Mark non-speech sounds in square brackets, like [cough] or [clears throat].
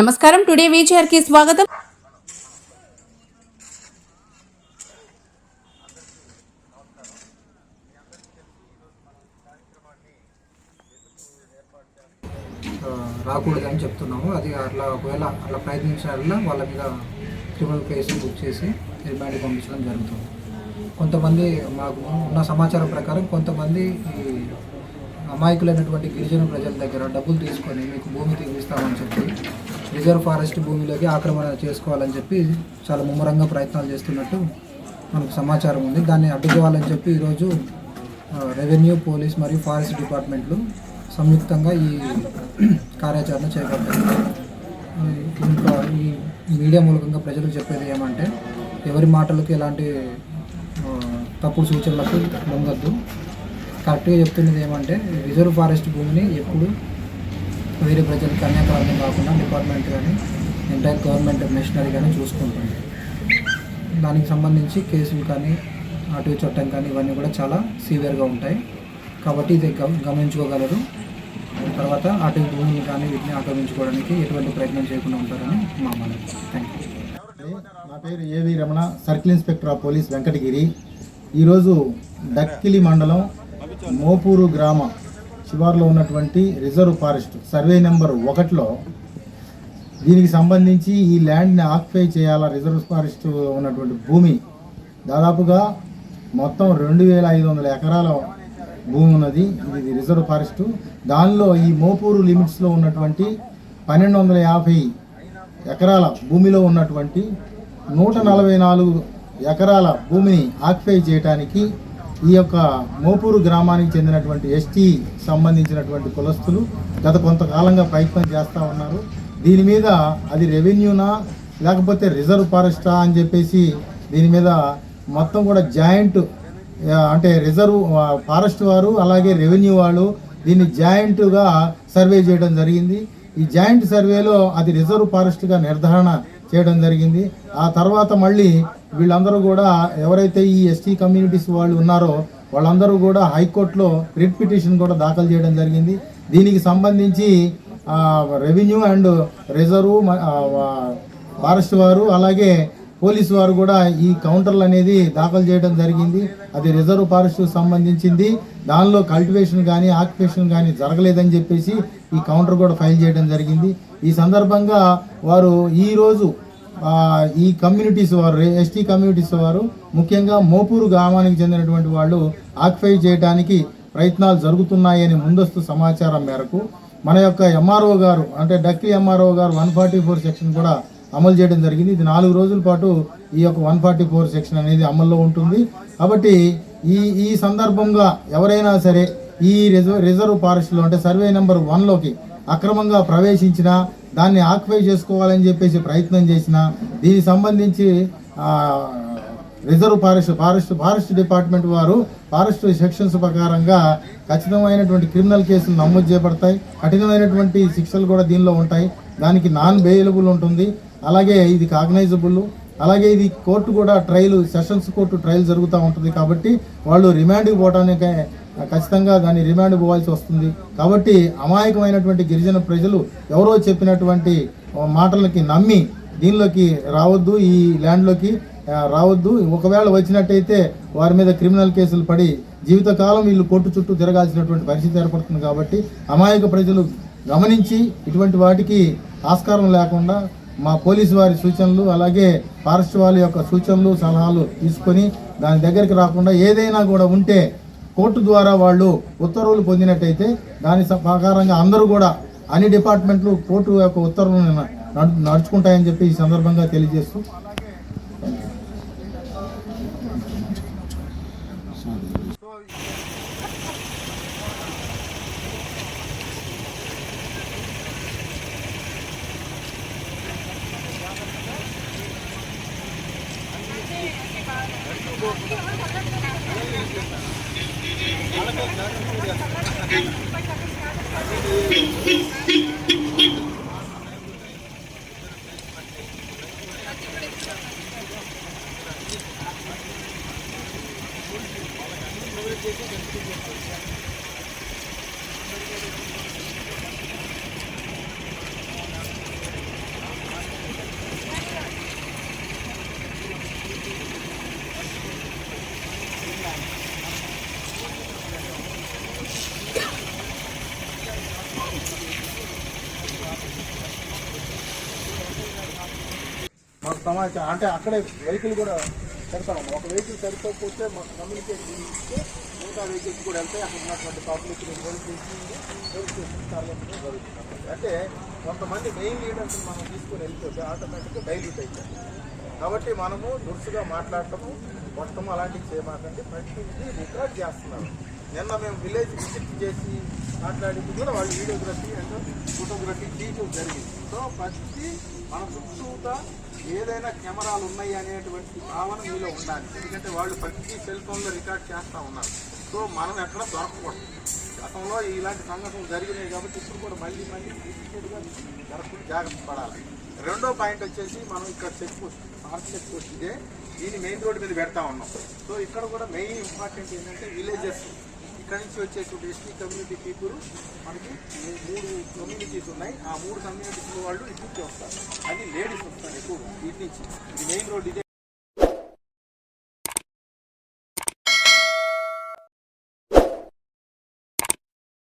నమస్కారం. టుడే వీచర్కి స్వాగతం రాకూడదని చెప్తున్నాము. అది అట్లా ఒకవేళ అట్లా ప్రయత్నించాలన్నా వాళ్ళ మీద క్రిమినల్ కేసు బుక్ చేసి రిమాండ్ పంపించడం జరుగుతుంది. కొంతమంది మాకు ఉన్న సమాచారం ప్రకారం కొంతమంది ఈ అమాయకులైనటువంటి గిరిజన ప్రజల దగ్గర డబ్బులు తీసుకొని మీకు భూమి తీపిస్తామని చెప్పి రిజర్వ్ ఫారెస్ట్ భూమిలోకి ఆక్రమణ చేసుకోవాలని చెప్పి చాలా ముమ్మరంగా ప్రయత్నాలు చేస్తున్నట్టు మనకు సమాచారం ఉంది. దాన్ని అడ్డుకోవాలని చెప్పి ఈరోజు రెవెన్యూ పోలీస్ మరియు ఫారెస్ట్ డిపార్ట్మెంట్లు సంయుక్తంగా ఈ [clears throat] కార్యాచరణ చేపట్టారు. ఇంకా ఈ మీడియా మూలకంగా ప్రజలు చెప్పేది ఏమంటే ఎవరి మాటలకు ఎలాంటి తప్పుడు సూచనలకు లొంగద్దు. కరెక్ట్గా చెప్తున్నది ఏమంటే రిజర్వ్ ఫారెస్ట్ భూమిని ఎప్పుడు వేరే ప్రజలకు అన్యాకారణం కాకుండా డిపార్ట్మెంట్ కానీ ఎంటైర్ గవర్నమెంట్ మిషనరీ కానీ చూసుకుంటుంది. దానికి సంబంధించి కేసులు కానీ అటవీ చట్టం కానీ ఇవన్నీ కూడా చాలా సీవియర్గా ఉంటాయి. కాబట్టి ఇది గమనించుకోగలరు. తర్వాత అటు భూమిని కానీ వీటిని ఆక్రమించుకోవడానికి ఎటువంటి ప్రయత్నం చేయకుండా ఉంటారని మా మనం థ్యాంక్ యూ నా పేరు AV Ramana circle inspector of police Venkatagiri. ఈరోజు డక్కిలి మండలం మోపూరు గ్రామ శివార్లో ఉన్నటువంటి రిజర్వ్ ఫారెస్ట్ సర్వే నెంబర్ ఒకటిలో దీనికి సంబంధించి ఈ ల్యాండ్ని ఆక్యుపై చేయాలా రిజర్వ్ ఫారెస్ట్ ఉన్నటువంటి భూమి? దాదాపుగా మొత్తం రెండు వేల ఐదు వందల ఎకరాల భూమి ఉన్నది. ఇది రిజర్వ్ ఫారెస్ట్. దానిలో ఈ మోపూరు లిమిట్స్లో ఉన్నటువంటి పన్నెండు వందల యాభై ఎకరాల భూమిలో ఉన్నటువంటి నూట నలభై నాలుగు ఎకరాల భూమిని ఆక్యుపై చేయడానికి ఈ యొక్క మోపూరు గ్రామానికి చెందినటువంటి ఎస్టీ సంబంధించినటువంటి కులస్తులు గత కొంతకాలంగా ప్రయత్నం చేస్తూ ఉన్నారు. దీని మీద అది రెవెన్యూనా లేకపోతే రిజర్వ్ ఫారెస్టా అని చెప్పేసి దీని మీద మొత్తం కూడా జాయింట్ అంటే రిజర్వ్ ఫారెస్ట్ వారు అలాగే రెవెన్యూ వాళ్ళు దీన్ని జాయింట్గా సర్వే చేయడం జరిగింది. ఈ జాయింట్ సర్వేలో అది రిజర్వ్ ఫారెస్ట్గా నిర్ధారణ చేయడం జరిగింది. ఆ తర్వాత మళ్ళీ వీళ్ళందరూ కూడా ఎవరైతే ఈ ఎస్టీ కమ్యూనిటీస్ వాళ్ళు ఉన్నారో వాళ్ళందరూ కూడా హైకోర్టులో రిట్ పిటిషన్ కూడా దాఖలు చేయడం జరిగింది. దీనికి సంబంధించి రెవెన్యూ అండ్ రిజర్వ్ ఫారెస్ట్ వారు అలాగే పోలీసు వారు కూడా ఈ కౌంటర్లు అనేది దాఖలు చేయడం జరిగింది. అది రిజర్వ్ ఫారెస్ట్ సంబంధించింది. దానిలో కల్టివేషన్ కానీ ఆక్యుపేషన్ కానీ జరగలేదని చెప్పేసి ఈ కౌంటర్ కూడా ఫైల్ చేయడం జరిగింది. ఈ సందర్భంగా వారు ఈరోజు ఈ కమ్యూనిటీస్ వారు ఎస్టీ కమ్యూనిటీస్ వారు ముఖ్యంగా మోపూరు గ్రామానికి చెందినటువంటి వాళ్ళు ఆక్యుపై చేయడానికి ప్రయత్నాలు జరుగుతున్నాయని ముందస్తు సమాచారం మేరకు మన యొక్క ఎంఆర్ఓ గారు అంటే డక్కి ఎంఆర్ఓ గారు వన్ ఫార్టీ ఫోర్ సెక్షన్ కూడా అమలు చేయడం జరిగింది. ఇది నాలుగు రోజుల పాటు ఈ యొక్క వన్ ఫార్టీ ఫోర్ సెక్షన్ అనేది అమల్లో ఉంటుంది. కాబట్టి ఈ ఈ సందర్భంగా ఎవరైనా సరే ఈ రిజర్వ్ రిజర్వ్ ఫారెస్ట్లో అంటే సర్వే నెంబర్ వన్లోకి అక్రమంగా ప్రవేశించిన దాన్ని ఆక్యుపై చేసుకోవాలని చెప్పేసి ప్రయత్నం చేసిన దీనికి సంబంధించి reserve forest forest forest department వారు ఫారెస్ట్ సెక్షన్స్ ప్రకారంగా ఖచ్చితమైనటువంటి క్రిమినల్ కేసులు నమోదు చేయబడతాయి కఠినమైనటువంటి శిక్షలు కూడా దీనిలో ఉంటాయి. దానికి నాన్ బెయిలబుల్ ఉంటుంది. అలాగే ఇది కాగ్నైజబుల్. అలాగే ఇది కోర్టు కూడా ట్రయల్ సెషన్స్ కోర్టు ట్రయల్ జరుగుతూ ఉంటుంది కాబట్టి వాళ్ళు రిమాండ్కి పోవడానికి ఖచ్చితంగా దాన్ని రిమాండ్ పోవాల్సి వస్తుంది. కాబట్టి అమాయకమైనటువంటి గిరిజన ప్రజలు ఎవరో చెప్పినటువంటి మాటలకి నమ్మి దీనిలోకి రావద్దు ఈ ల్యాండ్లోకి రావద్దు. ఒకవేళ వచ్చినట్టయితే వారి మీద క్రిమినల్ కేసులు పడి జీవితకాలం వీళ్ళు కోర్టు చుట్టూ తిరగాల్సినటువంటి పరిస్థితి ఏర్పడుతుంది కాబట్టి అమాయక ప్రజలు గమనించి ఇటువంటి వాటికి ఆస్కారం లేకుండా మా పోలీసు వారి సూచనలు అలాగే ఫారెస్ట్ వాళ్ళ యొక్క సూచనలు సలహాలు తీసుకొని దాని దగ్గరికి రాకుండా ఏదైనా కూడా ఉంటే కోర్టు ద్వారా వాళ్ళు ఉత్తర్వులు పొందినట్టయితే దాని ప్రకారంగా అందరూ కూడా అన్ని డిపార్ట్మెంట్లు కోర్టు యొక్క ఉత్తర్వులను నడుచుకుంటాయని చెప్పి ఈ సందర్భంగా తెలియజేస్తూ సమాచారం అంటే అక్కడే వెహికల్ కూడా పెడతాము ఒక వెహికల్ సరిపోకపోతే మాకు కమ్యూనికేషన్ ఇస్తే మిగతా వెహికల్స్ కూడా వెళ్తాయి. అక్కడ ఉన్నటువంటి పబ్లిక్ జరుగుతుంది. అంటే కొంతమంది మెయిన్ లీడర్స్ మనం తీసుకొని వెళ్ళిపోతే ఆటోమేటిక్గా డైల్యూట్ అవుతాయి కాబట్టి మనము దురుసుగా మాట్లాడటము కొట్టము అలాంటివి చేయమాకండి. ప్రతిదీ రికార్డ్ చేస్తున్నారు. నిన్న మేము విలేజ్ విజిట్ చేసి మాట్లాడింది కూడా వాళ్ళు వీడియోగ్రఫీ అండ్ ఫోటోగ్రఫీ తీయడం జరిగింది. సో ప్రతి మన చుట్టూతా ఏదైనా కెమెరాలు ఉన్నాయి అనేటువంటి భావన మీలో ఉండాలి. ఎందుకంటే వాళ్ళు ప్రతి సెల్ ఫోన్లో రికార్డ్ చేస్తూ ఉన్నారు. సో మనం ఎక్కడ దొరకకూడదు. గతంలో ఇలాంటి సంఘటనలు జరిగినాయి కాబట్టి ఇప్పుడు కూడా మళ్ళీ మళ్ళీ రిపీటెడ్గా జరగకుండా జాగ్రత్త పడాలి. రెండో పాయింట్ వచ్చేసి మనం ఇక్కడ check post park check post ఇదే. దీన్ని మెయిన్ రోడ్ మీద పెడతా ఉన్నాం. సో ఇక్కడ కూడా మెయిన్ ఇంపార్టెంట్ ఏంటంటే విలేజెస్ ఇక్కడ నుంచి వచ్చేటువంటి ఎస్టీ కమ్యూనిటీ పీపుల్ మనకి మూడు కమ్యూనిటీస్ ఉన్నాయి. ఆ మూడు కమ్యూనిటీస్ వాళ్ళు ఇటు వస్తారు. అది లేడీస్ వస్తారు ఎక్కువ ఇటు నుంచి. ఇది మెయిన్ రోడ్ ఇదే